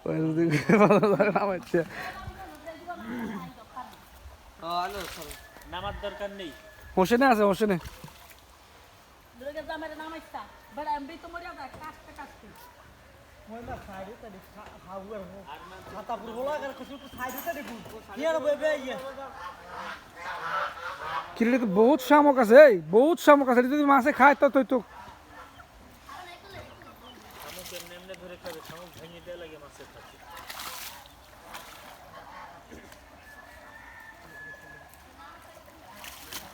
নামার দরকার নেই। হোসেনে আছে হোসেনে তো বহুত শামুক আছে এই বহুত শামুক আছে। যদি মাছে খায় তো তুই তো শামুক এমনি এমনি ধরে খাবে শামুক ভেঙে দেওয়া লাগে মাছের কাছে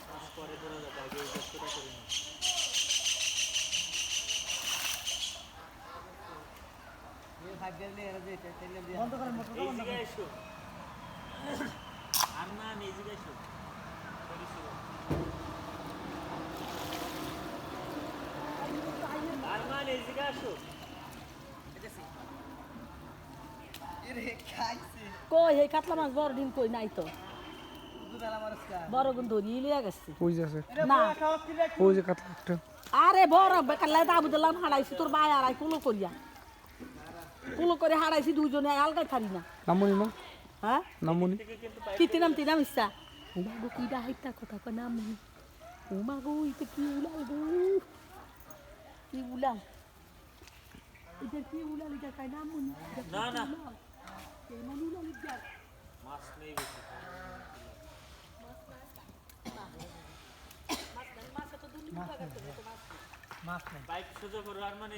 মাছ পরে ধরা যাবে আগে এই কষ্টটা করে এসো। আর না এসো। আর মান এই জায়গায় আসো কই এই কাতলা মাছ বড় ডিম কই নাই তো। বড় গুণ ধরিয়ে লিয়া গেছে। ওই যে আছে। না। ওই যে কাতলা একটা। আরে বড় বেকালে দাবু দিলাম হারাইছি তোর বাই আড়াই কুলো করিয়া। কুলো করে হারাইছি দুজনে আলগাই থারি না। নামুনি না হ্যাঁ? নামুনি। কি তিনাম তিনাম ইচ্ছা ও মা গো কি ডাইতা কথা কয় নাম ও মা গো এটা কি উলাল গো? কি উলাল? এটা কি উলাল এটা কয় নাম না না। মাছ নেই বেশি সোজা মানে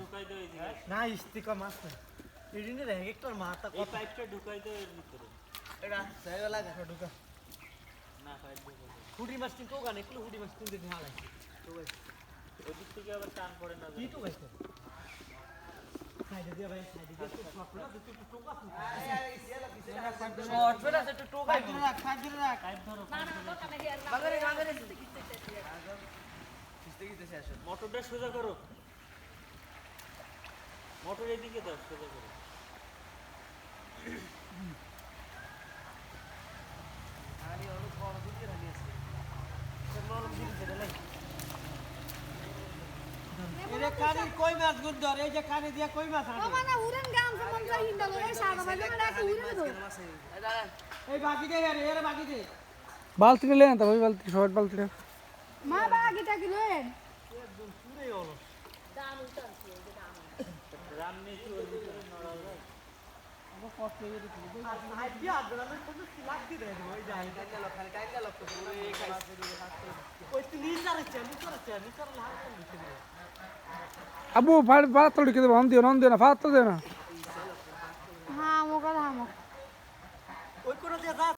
ঢুকাই দাও না ইস্তিকা মাছ না এদিনে রে একটার মাথা এই পাইপটা ঢুকাই দাও ভিতরে এটা জায়গা লাগা ঢুকা না পাইপ দাও হুডি মাছ কিন্তু হুডি মাছ কিন্তু হালাই তো গাইছে ওদিক থেকে আবার টান পড়ে না কি তো মোটরটা সোজা করো মোটর এদিকে দাও সোজা করো আরে অনেক বড় দুটি রানি আছে মলম দিন ছেড়ে লাই এরে কানে কই মাছ গুড ধর? এই যে কানে দিয়া কই মাছ আনে uran gam sama sa hinda lo sa ga ma mana ka uran do. এই বাকি দে আরে এরে বাকি দে বালতি নিলে না বালতি শর্ট বালতিটা। Ma ba kita kiloen. পুরে হলো রাম নেই কি ওর ভিতরে নড়া যায় হাই দিয়া গ্রামে কোনো লাগ দি দেয় ওই যাই টাইলা লক তো পুরে খাইছে ওই তুই নিজ আর চালি করে চালি করে লাগ করে দিতে আবু ভাড় ভাড়া তো লিখে দেবো অন